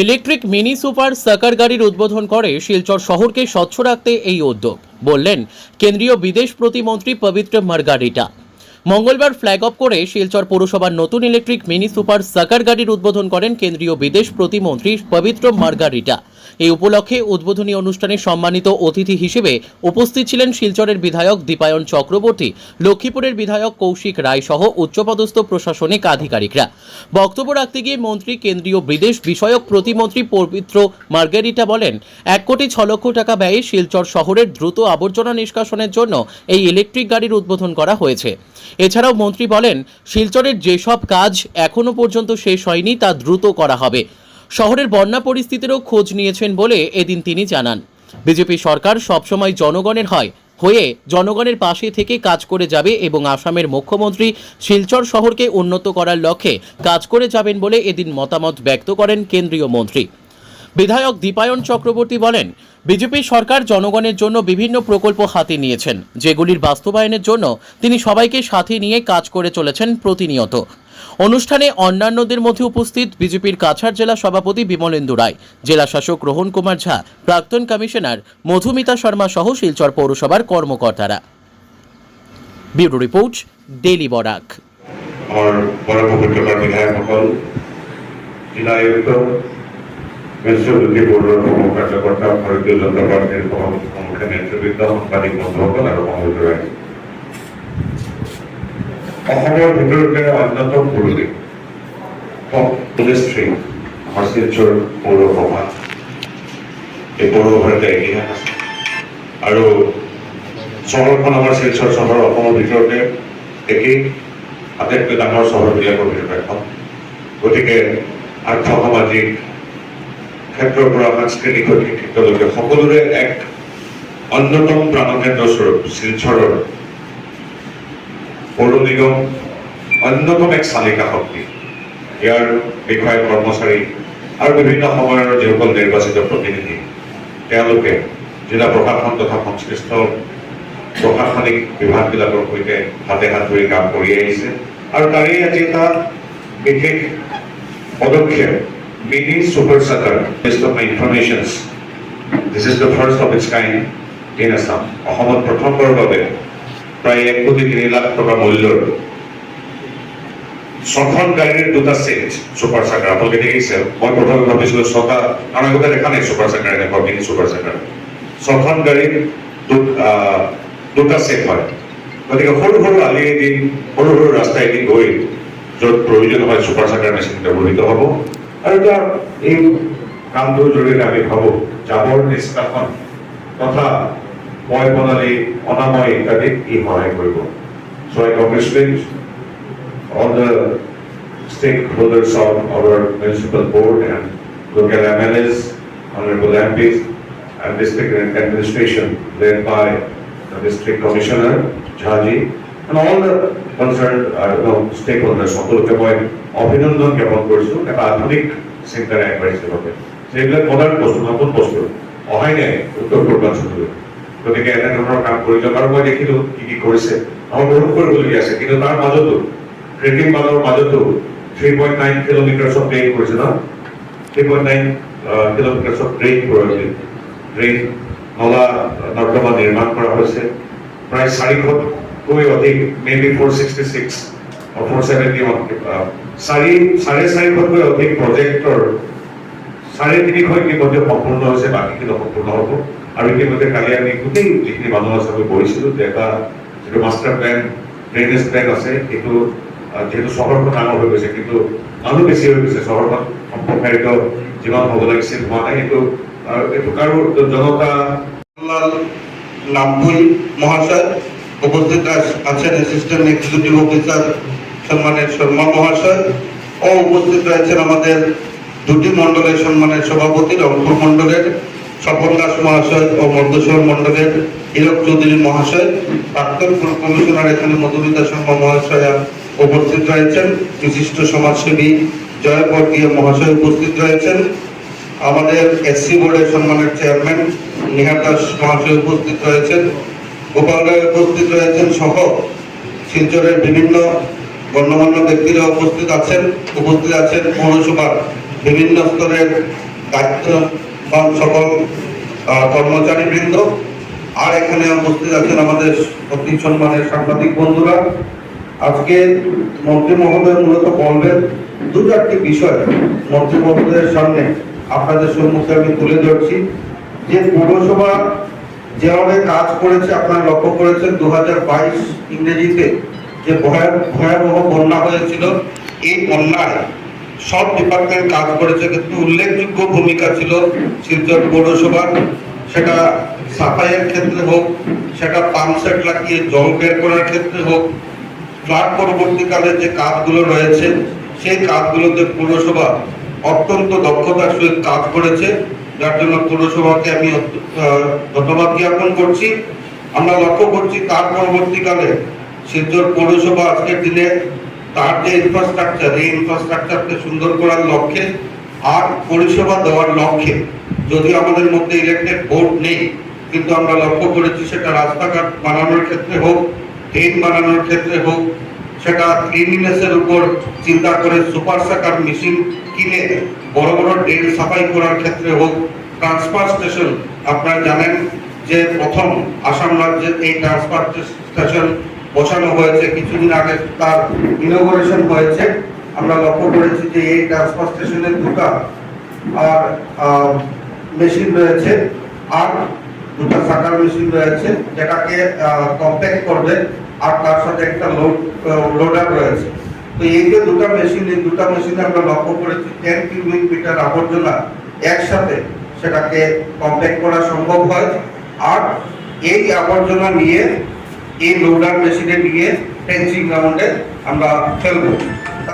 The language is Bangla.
ইলেকট্রিক মিনি সুপার সাকার গাড়ির উদ্বোধন করে শিলচর শহরকে স্বচ্ছ রাখতে এই উদ্যোগ। বললেন, কেন্দ্রীয় বিদেশ প্রতিমন্ত্রী পবিত্র মার্গারিটা। মঙ্গলবার ফ্ল্যাগ অফ করে শিলচর পৌরসভার নতুন ইলেকট্রিক মিনি সুপার সাকার গাড়ির উদ্বোধন করেন কেন্দ্রীয় বিদেশ প্রতিমন্ত্রী পবিত্র মার্গারিটা। এই উপলক্ষে উদ্বোধনী অনুষ্ঠানে সম্মানিত অতিথি হিসেবে উপস্থিত ছিলেন শিলচরের বিধায়ক দীপায়ন চক্রবর্তী, লক্ষ্মীপুরের বিধায়ক কৌশিক রায় সহ উচ্চপদস্থ প্রশাসনিক আধিকারিকরা। বক্তব্য রাখতে গিয়ে মন্ত্রী কেন্দ্রীয় বিদেশ বিষয়ক প্রতিমন্ত্রী পবিত্র মার্গারিটা বলেন, এক কোটি ছ লক্ষ টাকা ব্যয়ে শিলচর শহরের দ্রুত আবর্জনা নিষ্কাশনের জন্য এই ইলেকট্রিক গাড়ির উদ্বোধন করা হয়েছে। এছাড়াও মন্ত্রী বলেন, শিলচরের যেসব কাজ এখনও পর্যন্ত শেষ হয়নি তা দ্রুত করা হবে। শহরের বন্যা পরিস্থিতিরও খোঁজ নিয়েছেন বলে এদিন তিনি জানান। বিজেপি সরকার সবসময় জনগণের হয়, হয়ে জনগণের পাশে থেকে কাজ করে যাবে এবং আসামের মুখ্যমন্ত্রী শিলচর শহরকে উন্নত করার লক্ষ্যে কাজ করে যাবেন বলে এদিন মতামত ব্যক্ত করেন কেন্দ্রীয় মন্ত্রী। বিধায়ক দীপায়ন চক্রবর্তী বলেন, বিজেপি সরকার জনগণের জন্য বিভিন্ন প্রকল্প হাতে নিয়েছেন, যেগুলির বাস্তবায়নের জন্য তিনি সবাইকে সাথে নিয়ে কাজ করে চলেছেন প্রতিনিয়ত। অনুষ্ঠানে অন্যান্যদের মধ্যে উপস্থিত বিজেপির কাছাড় জেলা সভাপতি বিমলেন্দু রায়, জেলা শাসক রোহন কুমার ঝা, প্রাক্তন কমিশনার মধুমিতা শর্মা সহ শিলচর পৌরসভার কর্মকর্তারা। Bureau report daily Barak. আমার বড় পবিত্রতার বিধায়কসকল জিলা আয়ুক্ত প্ৰমুখ কাৰ্যকৰ্তা ভাৰতীয় জনতা প্ৰমুখে নেতৃবৃন্দ, সাংবাদিক অসমৰ ভিতৰতে অন্যতম পুলিশ্ৰী আমাৰ শিলচৰ পৌৰসভা। এই পৌৰসভাৰ এটা ইতিহাস আছে। আৰু চহৰখন আমাৰ শিলচৰ চহৰ, অসমৰ ভিতৰতে একেই আটাইতকৈ ডাঙৰ চহৰবিলাকৰ ভিতৰত এখন গতিকে আৰ্থ সামাজিক ক্ষেত্ৰৰ পৰা সাংস্কৃতিক ক্ষেত্ৰলৈকে সকলোৰে এক অন্যতম প্ৰাণকেন্দ্ৰ স্বৰূপ শিলচৰৰ পৌৰ নিগম অন্যতম এক চালিকা শক্তি। ইয়াৰ বিষয়া কৰ্মচাৰী আৰু বিভিন্ন সময়ৰ যিসকল নিৰ্বাচিত প্ৰতিনিধি, তেওঁলোকে জিলা প্ৰশাসন তথা সংশ্লিষ্ট প্ৰশাসনিক বিভাগবিলাকৰ সৈতে হাতে হাত ধৰি কাম কৰি আহিছে আৰু তাৰেই আজি এটা বিশেষ পদক্ষেপ, mini super sucker best of information. This is the first of its kind in Assam অসমত প্ৰথমবাৰৰ বাবে প্ৰায় এক কোটি তিনি লাখ টকা মূল্যৰ ছখন গাড়ীৰ দুটা ছেট ছুপাৰ চাকাৰ আপোনালোকে দেখিছে, মই প্ৰথমে ভাবিছিলো ছটা কাৰণ আগতে দেখা নাই ছুপাৰ চাকাৰ এনেকুৱা মিনি ছুপাৰ চাকাৰ ছখন গাড়ীৰ দুটা ছেট হয়। গতিকে সৰু সৰু আলিয়েদি সৰু সৰু ৰাস্তাইদি গৈ য'ত প্ৰয়োজন হয় ছুপাৰ চাকাৰ মেচিন ব্যৱহৃত হ'ব। আৰু এতিয়া এই কামটোৰ জৰিয়তে আমি ভাবোঁ, জাবৰ নিষ্কাশন তথা ময় প্ৰণালী অনাময় ইত্যাদিত ই সহায় কৰিব চ' I congratulate all the stakeholders of our municipal board and local MLAs, honorable MPs, and district administration led by the district commissioner, Jhaji, and all the concerned uh, you know, stakeholders, সকলোকে মই অভিনন্দন জ্ঞাপন কৰিছোঁ এটা আধুনিক চিন্তাৰে আগবাঢ়িছে বাবে সেইবিলাক মডাৰ্ণ বস্তু নতুন বস্তু অহাই নাই উত্তৰ পূৰ্বাঞ্চললৈ গতিকে এনেধৰণৰ কাম কৰি আৰু মই দেখিলোঁ কি কি কৰিছে। আমাৰ বহুত কৰিবলগীয়া আছে, কিন্তু তাৰ মাজতো কৃত্ৰিম বানৰ মাজতো three point nine kilometres of drain কৰিছে ন? Three point nine kilometres of drain কৰিছে। ড্ৰেইন নলা নৰ্দমা নিৰ্মাণ কৰা হৈছে। প্ৰায় চাৰিশতকৈ অধিক maybe four sixty six four seventy one চাৰি, চাৰে চাৰিশতকৈ অধিক প্ৰজেক্টৰ চাৰে তিনিশ ইতিমধ্যে সম্পূৰ্ণ হৈছে, বাকীখিনি সম্পূৰ্ণ হ'ব। আৰু ইতিমধ্যে কালি আমি গোটেই যিখিনি মানুহ আছে আমি যে এটা যিটো মাষ্টাৰ প্লেন ড্ৰেইনেজ প্লেন আছে সেইটো যিহেতু চহৰখন ডাঙৰ হৈ গৈছে, কিন্তু মানুহ বেছি হৈ গৈছে চহৰখন সম্প্ৰসাৰিত যিমান হ'ব লাগিছিল হোৱা নাই সেইটো এইটো কাৰো জনতা লাল মহাশয় উপস্থিত আছ- আছেন অ্যাসিস্ট্যান্ট এক্সিকিউটিভ অফিসার সম্মানের শর্মা মহাশয়, ও উপস্থিত রয়েছেন আমাদের দুটি মণ্ডলের সম্মানের সভাপতি, রংপুর মণ্ডলের স্বপন দাস মহাশয় ও মধ্যশহর মণ্ডলের হীরক চৌধুরী মহাশয়, প্রাক্তন কমিশনার এখানে মধুমিতা শর্মা মহাশয়া উপস্থিত রয়েছেন, বিশিষ্ট সমাজসেবী জয় বর্গীয় মহাশয় উপস্থিত রয়েছেন। আমাদের এসসি বোর্ডের সম্মানের চেয়ারম্যান নিহার দাস মহাশয় উপস্থিত রয়েছেন, গোপাল রায় উপস্থিত রয়েছেন সহ শিলচরের বিভিন্ন গণ্যমান্য ব্যক্তিরা উপস্থিত আছেন উপস্থিত আছেন পৌরসভার বিভিন্ন স্তরের দায়িত্ববান সকল আহ, কর্মচারীবৃন্দ। আর এখানে উপস্থিত আছেন আমাদের অতি সম্মানের সাংবাদিক বন্ধুরা। আজকে মন্ত্রী মহোদয় মূলত বলবেন দু চারটি বিষয় মন্ত্রী মহোদয়ের সামনে আপনাদের সম্মুখে আমি তুলে ধরছি। যে পৌরসভা যেভাবে কাজ করেছে আপনারা লক্ষ্য করেছেন দু হাজার বাইশ ইংরেজিতে যে ভয়া- ভয়াবহ বন্যা হয়েছিল এই বন্যায় সব ডিপার্টমেন্ট কাজ করেছে, কিন্তু উল্লেখযোগ্য ভূমিকা ছিল শিলচর পৌরসভার। সেটা সাফাইয়ের ক্ষেত্রে হোক, সেটা পাম্প সেট লাগিয়ে জল বের করার ক্ষেত্রে হোক, ফ্লাড পরবর্তীকালে যে কাজগুলো রয়েছে, সেই কাজগুলোতে পৌরসভা অত্যন্ত দক্ষতার সহিত কাজ করেছে। যার জন্য পৌরসভাকে আমি ধন্যবাদ জ্ঞাপন করছি। আমরা লক্ষ্য করছি তার পরবর্তীকালে শিলচর পৌরসভা আজকের দিনে তার যে ইনফ্রাস্ট্রাকচার এই ইনফ্রাস্ট্রাকচারকে সুন্দর করার লক্ষ্যে আর পরিষেবা দেওয়ার লক্ষ্যে যদি আমাদের মধ্যে ইলেকটেড বোর্ড নেই, কিন্তু আমরা লক্ষ্য করেছি সেটা রাস্তাঘাট বানানোর ক্ষেত্রে হোক, ড্রেন বানানোর ক্ষেত্রে হোক, সেটা ক্লিনলিনেসের উপর চিন্তা করে সুপার সাকার মেশিন কিনে বড় বড় ড্রেন সাফাই করার ক্ষেত্রে হোক ট্রান্সফার স্টেশন আপনারা জানেন যে প্রথম আসাম রাজ্যের এই ট্রান্সফার স্টেশন বসানো হয়েছে, কিছুদিন আগে তার ইনোগ্রেশন হয়েছে। আমরা লক্ষ্য করেছি যে এই ট্রান্সফার স্টেশনের দুটা, আর মেশিন রয়েছে, আর দুটো সাকার মেশিন রয়েছে, যেটাকে কম্প্যাক্ট করবে, আর তার সাথে একটা লোড লোডার রয়েছে। তো এই যে দুটো মেশিন এই দুটো মেশিনে আমরা লক্ষ্য করেছি টেন কিউবিক মিটার আবর্জনা একসাথে সেটাকে কম্প্যাক্ট করা সম্ভব হয়। আর এই আবর্জনা নিয়ে এই লোডার মেশিনে নিয়ে ফেন্সিং গ্রাউন্ডে আমরা ফেলব